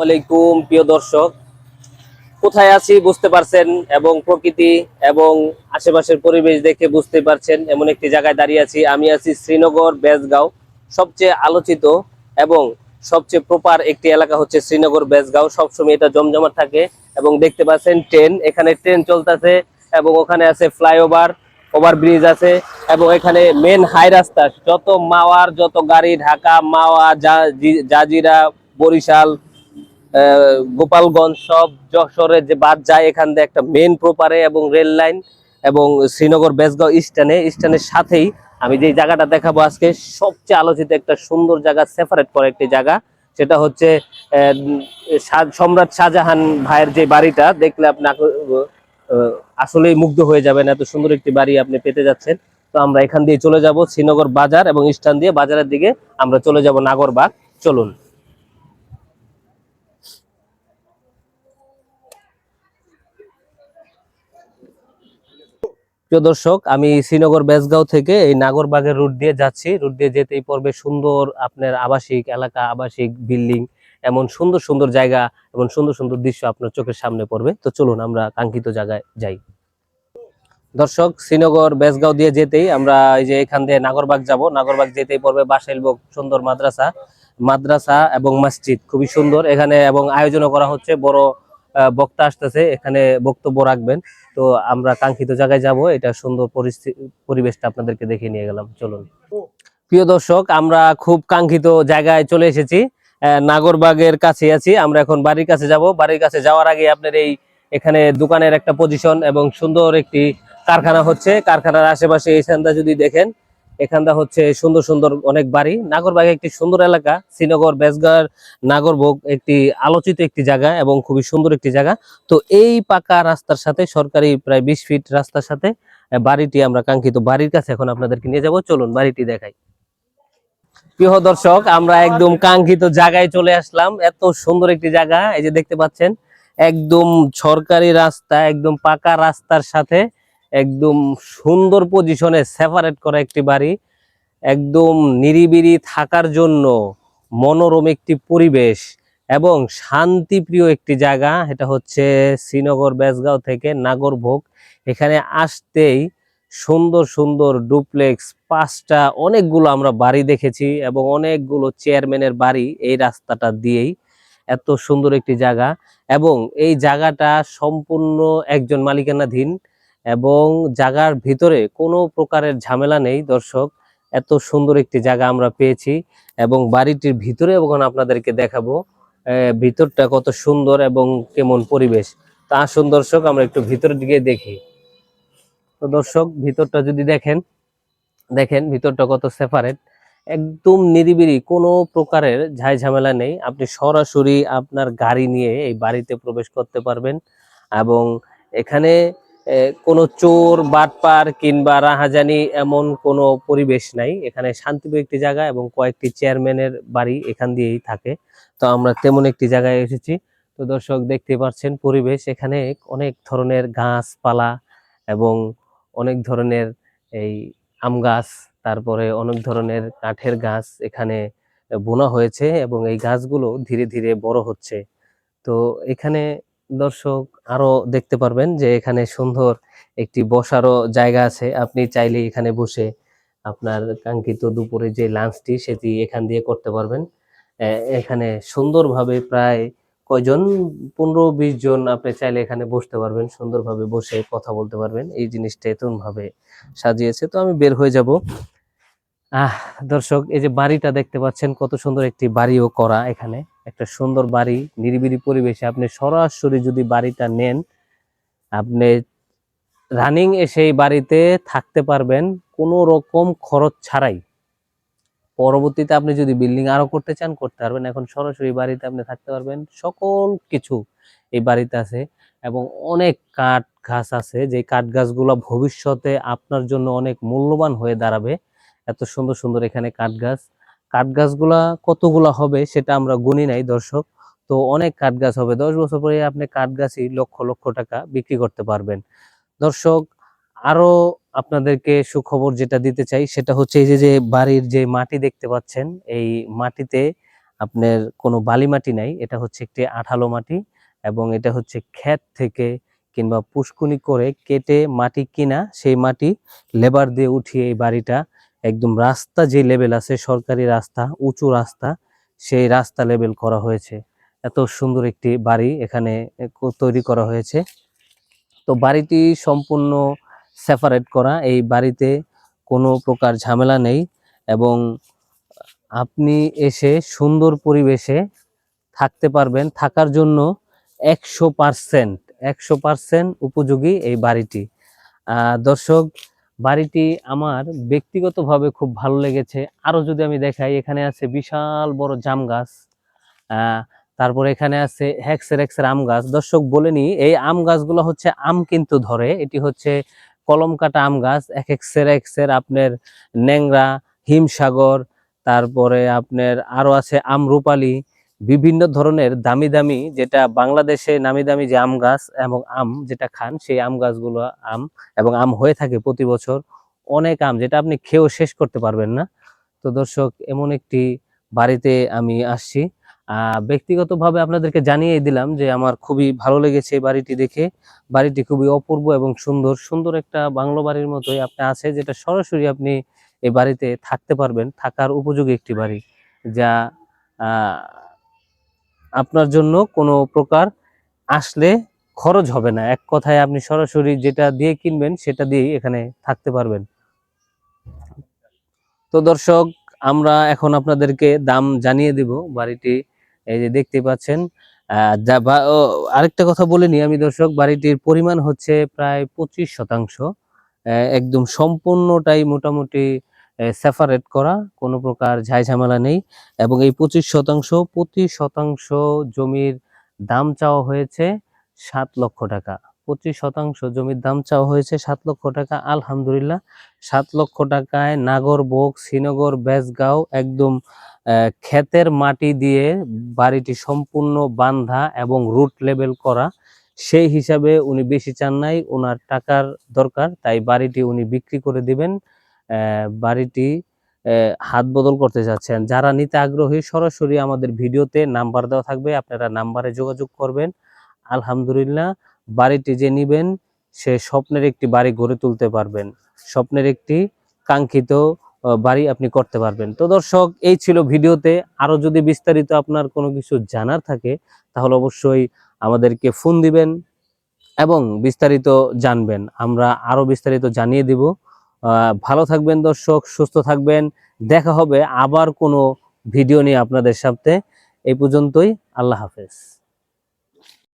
আলাইকুম প্রিয় দর্শক। কোথায় আছি বুঝতে পারছেন, এবং প্রকৃতি এবং আশেপাশের পরিবেশ দেখে বুঝতে পারছেন, এমন একটি জায়গায় দাঁড়িয়ে আছি। আমি আছি শ্রীনগর, বেজগাঁও, সবচেয়ে আলোচিত এবং সবচেয়ে প্রপার একটি এলাকা হচ্ছে শ্রীনগর, বেজগাঁও। সবসময় এটা জমজমাট থাকে এবং দেখতে পাচ্ছেন ট্রেন। এখানে ট্রেন চলতেছে এবং ওখানে আছে ফ্লাইওভার ওভার ব্রিজ আছে এবং এখানে মেন হাই রাস্তা। যত মাওয়ার, যত গাড়ি, ঢাকা, মাওয়া জাজিরা, বরিশাল গোপালগঞ্জ সব যশোরের যে বাদ যায়, এখান দিয়ে একটা মেন প্রপারে এবং রেল লাইন এবং শ্রীনগর বেসগাঁও স্ট্যান্ডে স্ট্যান্ডের সাথেই আমি যে জায়গাটা দেখাবো আজকে, সবচেয়ে আলোচিত একটা সুন্দর জায়গা সেপারেট করা একটি জায়গা, সেটা হচ্ছে সম্রাট শাহজাহান ভাইয়ের যে বাড়িটা, দেখলে আপনি আসলেই মুগ্ধ হয়ে যাবেন, এত সুন্দর একটি বাড়ি আপনি পেতে যাচ্ছেন। তো আমরা এখান দিয়ে চলে যাব শ্রীনগর বাজার এবং স্ট্যান্ড দিয়ে বাজারের দিকে, আমরা চলে যাব নাগরবাগ। চলুন। প্রিয় দর্শক, আমি শ্রীনগর বেসগাঁও থেকে এই নাগরবাগের রুট দিয়ে যাচ্ছি। রুট দিয়ে যেতেই পড়বে সুন্দর আপনার আবাসিক এলাকা, আবাসিক বিল্ডিং, এমন সুন্দর সুন্দর জায়গা এবং সুন্দর সুন্দর দৃশ্য আপনার চোখের সামনে পড়বে। তো চলুন আমরা কাঙ্ক্ষিত জায়গায় যাই। দর্শক, শ্রীনগর বেসগাঁও দিয়ে যেতেই আমরা এই যে এখান দিয়ে নাগরবাগ যাব। নাগরবাগ যেতেই পড়বে বাসাইলবক সুন্দর মাদ্রাসা মাদ্রাসা এবং মসজিদ, খুবই সুন্দর। এখানে এবং আয়োজনও করা হচ্ছে বড় বক্তা আসতেছে, এখানে বক্তব্য রাখবেন। তো আমরা কাঙ্ক্ষিত জায়গায় যাব, এটা সুন্দর পরিবেশটা আপনাদেরকে দেখে নিয়ে গেলাম। চলুন। প্রিয় দর্শক, আমরা খুব কাঙ্ক্ষিত জায়গায় চলে এসেছি। নাগরবাগের কাছে আছি। আমরা এখন বাড়ির কাছে যাব। বাড়ির কাছে যাওয়ার আগে আপনার এই এখানে দোকানের একটা পজিশন এবং সুন্দর একটি কারখানা হচ্ছে। কারখানার আশেপাশে এইখানটা যদি দেখেন এখানটা হচ্ছে সুন্দর সুন্দর অনেক বাড়ি। নাগরবাগ একটি সুন্দর এলাকা, শ্রীনগর বেসগার নাগরভোগ একটি আলোচিত একটি জায়গা এবং খুবই সুন্দর একটি জায়গা। তো এই পাকা রাস্তার সাথে, সরকারি প্রায় বিশ ফিট রাস্তার সাথে বাড়িটি আমরা কাঙ্ক্ষিত বাড়ির কাছে এখন আপনাদেরকে নিয়ে যাব। চলুন বাড়িটি দেখাই। প্রিয় দর্শক, আমরা একদম কাঙ্ক্ষিত জায়গায় চলে আসলাম। এত সুন্দর একটি জায়গা, এই যে দেখতে পাচ্ছেন, একদম সরকারি রাস্তা, একদম পাকা রাস্তার সাথে একদম সুন্দর পজিশনে সেপারেট করা একটি বাড়ি। একদম নিরিবিরি থাকার জন্য মনোরম একটি পরিবেশ এবং শান্তিপ্রিয় একটি জায়গা। এটা হচ্ছে শ্রীনগর বেসগাঁও থেকে নাগরভোগ। এখানে আসতেই সুন্দর সুন্দর ডুপ্লেক্স পাঁচটা অনেকগুলো আমরা বাড়ি দেখেছি এবং অনেকগুলো চেয়ারম্যানের বাড়ি এই রাস্তাটা দিয়েই। এত সুন্দর একটি জায়গা এবং এই জায়গাটা সম্পূর্ণ একজন মালিকানাধীন। এবং জায়গার ভিতরে কোনো প্রকারের ঝামেলা নেই, দর্শক। এত সুন্দর একটি জায়গা আমরা পেয়েছি এবং বাড়িটির ভিতরে এবং আপনাদেরকে দেখাবো ভিতরটা কত সুন্দর এবং কেমন পরিবেশ। তা আসুন দর্শক, আমরা একটু ভিতরের দিকে দেখি। তো দর্শক, ভিতরটা যদি দেখেন দেখেন ভিতরটা কত সেপারেট একদম নিরিবিলি, কোনো প্রকারের ঝাই ঝামেলা নেই। আপনি সরাসরি আপনার গাড়ি নিয়ে এই বাড়িতে প্রবেশ করতে পারবেন এবং এখানে কোনো চোর, বাটপার কিংবা রাহাজানি এমন কোনো পরিবেশ নাই। এখানে শান্তিপ্রিয় একটি জায়গা এবং কয়েকটি চেয়ারম্যানের বাড়ি এখান দিয়েই থাকে। তো আমরা তেমন একটি জায়গায় এসেছি। তো দর্শক দেখতে পাচ্ছেন, পরিবেশ এখানে অনেক ধরনের গাছপালা এবং অনেক ধরনের এই আম গাছ, তারপরে অনেক ধরনের কাঠের গাছ এখানে বোনা হয়েছে এবং এই গাছগুলো ধীরে ধীরে বড় হচ্ছে। তো এখানে দর্শক আরও দেখতে পারবেন যে এখানে সুন্দর একটি বসারও জায়গা আছে। আপনি চাইলে এখানে বসে আপনার কাঙ্ক্ষিত দুপুরে যে লাঞ্চটি সেটি এখান দিয়ে করতে পারবেন। এখানে সুন্দরভাবে প্রায় কয়জন পনেরো বিশ জন আপনি চাইলে এখানে বসতে পারবেন, সুন্দরভাবে বসে কথা বলতে পারবেন। এই জিনিসটা এমন ভাবে সাজিয়েছে। তো আমি বের হয়ে যাব। আহ, দর্শক, এই যে বাড়িটা দেখতে পাচ্ছেন, কত সুন্দর একটি বাড়িও করা এখানে। একটা সুন্দর বাড়ি, নিরিবিলি পরিবেশে আপনি সরাসরি যদি বাড়িটা নেন, আপনি রানিং এসে এই বাড়িতে থাকতে পারবেন কোনো রকম খরচ ছাড়াই। পরবর্তীতে আপনি যদি বিল্ডিং আরও করতে চান, করতে পারবেন। এখন সরাসরি বাড়িতে আপনি থাকতে পারবেন। সকল কিছু এই বাড়িতে আছে এবং অনেক কাঠ গাছ আছে। যে কাঠ গাছগুলো ভবিষ্যতে আপনার জন্য অনেক মূল্যবান হয়ে দাঁড়াবে। এত সুন্দর সুন্দর এখানে কাঠ গাছ। কাঠ গাছগুলা কতগুলা হবে সেটা আমরা গুনি নাই, দর্শক। তো অনেক কাঠ গাছ হবে। দশ বছর পরে আপনি কাঠ গাছই লক্ষ লক্ষ টাকা বিক্রি করতে পারবেন। দর্শক, আরও আপনাদেরকে সুখবর যেটা দিতে চাই, সেটা হচ্ছে এই যে বাড়ির যে মাটি দেখতে পাচ্ছেন, এই মাটিতে আপনার কোনো বালি মাটি নাই। এটা হচ্ছে একটি আঠালো মাটি এবং এটা হচ্ছে ক্ষেত থেকে কিংবা পুষ্কুনি করে কেটে মাটি কিনা, সেই মাটি লেবার দিয়ে উঠিয়ে এই বাড়িটা একদম রাস্তা যে লেভেল আছে, সরকারি রাস্তা, উঁচু রাস্তা, সেই রাস্তা লেভেল করা হয়েছে। এত সুন্দর একটি বাড়ি এখানে তৈরি করা হয়েছে। তো বাড়িটি সম্পূর্ণ সেপারেট করা। এই বাড়িতে কোনো প্রকার ঝামেলা নেই এবং আপনি এসে সুন্দর পরিবেশে থাকতে পারবেন। থাকার জন্য একশো পার্সেন্ট একশো পার্সেন্ট উপযোগী এই বাড়িটি। দর্শক বাড়িটি আমার ব্যক্তিগতভাবে খুব ভালো লেগেছে। আরও যদি আমি দেখাই, এখানে আছে বিশাল বড় জাম গাছ। তারপরে এখানে আছে হেক্সের হেক্সের আম গাছ। দর্শক, বলে নি এই আম গাছগুলো হচ্ছে আম কিন্তু ধরে। এটি হচ্ছে কলম কাটা আম গাছ, এক এক্সের এক্সের আপনার ন্যাংরা, হিমসাগর, তারপরে আপনার আরও আছে আম আমরুপালি বিভিন্ন ধরনের দামি দামি যেটা বাংলাদেশে নামি দামি যে আম গাছ এবং আম যেটা খান, সেই আম গাছগুলো আম এবং আম হয়ে থাকে প্রতি বছর। অনেক আম যেটা আপনি খেয়েও শেষ করতে পারবেন না। তো দর্শক, এমন একটি বাড়িতে আমি আসছি। ব্যক্তিগতভাবে আপনাদেরকে জানিয়ে দিলাম যে আমার খুবই ভালো লেগেছে বাড়িটি দেখে। বাড়িটি খুবই অপূর্ব এবং সুন্দর। সুন্দর একটা বাংলো বাড়ির মতোই আপনি আছে যেটা সরাসরি আপনি এই বাড়িতে থাকতে পারবেন। থাকার উপযোগী একটি বাড়ি যা আপনার জন্য কোনো প্রকার আসলে খরচ হবে না। এক কথায় আপনি সরাসরি যেটা দিয়ে কিনবেন, সেটা দিয়েই এখানে থাকতে পারবেন। তো দর্শক, আমরা এখন আপনাদেরকে দাম জানিয়ে দিব। বাড়িটি এই যে দেখতে পাচ্ছেন যা বা- আরেকটা কথা বলে নিই আমি দর্শক, বাড়িটির পরিমাণ হচ্ছে প্রায় পঁচিশ শতাংশ। একদম সম্পূর্ণটাই মোটামুটি সেপারেট করা, কোনো প্রকার ঝামেলা নেই। এবং এই পঁচিশ শতাংশ প্রতি শতাংশ জমির দাম চাওয়া হয়েছে সাত লক্ষ টাকা। পঁচিশ শতাংশ জমির দাম চাওয়া হয়েছে সাত লক্ষ টাকা, আলহামদুলিল্লাহ। সাত লক্ষ টাকায় নাগরবোগ শ্রীনগর, বেজগাঁও একদম ক্ষেতের মাটি দিয়ে বাড়িটি সম্পূর্ণ বান্ধা এবং রুট লেভেল করা। সেই হিসাবে উনি বেশি চান নাই ওনার টাকার দরকার, তাই বাড়িটি উনি বিক্রি করে দিবেন। বাড়িটি হাত বদল করতে যাচ্ছেন। যারা নিতে আগ্রহী, সরাসরি আমাদের ভিডিওতে নাম্বার দেওয়া থাকবে। আপনারা নাম্বারে যোগাযোগ করবেন। আলহামদুলিল্লাহ, বাড়িটি যে নিবেন, সে স্বপ্নের একটি বাড়ি গড়ে তুলতে পারবেন। স্বপ্নের একটি কাঙ্ক্ষিত বাড়ি আপনি করতে পারবেন। তো দর্শক, এই ছিল ভিডিওতে। আরও যদি বিস্তারিত আপনার কোনো কিছু জানার থাকে, তাহলে অবশ্যই আমাদেরকে ফোন দিবেন এবং বিস্তারিত জানবেন। আমরা আরও বিস্তারিত জানিয়ে দিব। ভালো থাকবেন দর্শক, সুস্থ থাকবেন। দেখা হবে আবার কোনো ভিডিও নিয়ে আপনাদের সাথে। এই পর্যন্তই, আল্লাহ হাফেজ।